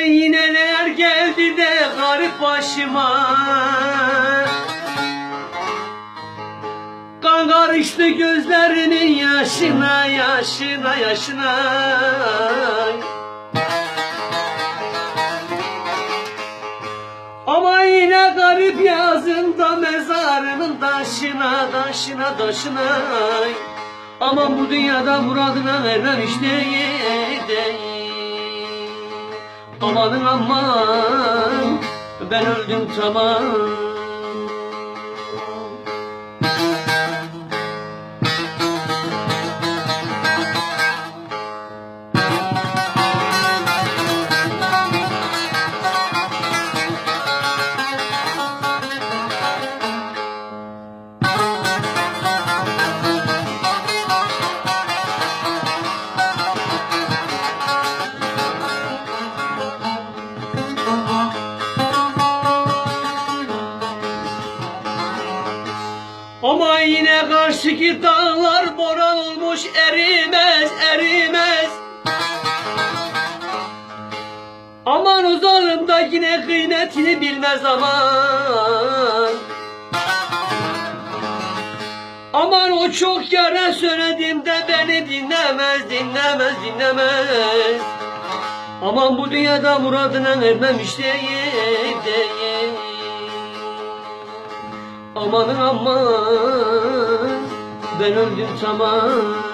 yine neler geldi de garip başıma. Kan karıştı gözlerimin yaşına yaşına yaşına. Ama yine garip yazında mezarının taşına taşına taşına. Aman bu dünyada muradına ermemiş değil, değil. Amanın aman ben öldüm tamam Ama yine karşıki dağlar boran olmuş erimez erimez. Aman o zalim da yine kıymetini bilmez aman Aman o çok yara söylediğimde beni dinlemez dinlemez dinlemez. Aman bu dünyada muradına ermemiş değil değil Amanın aman ben öldüm tamam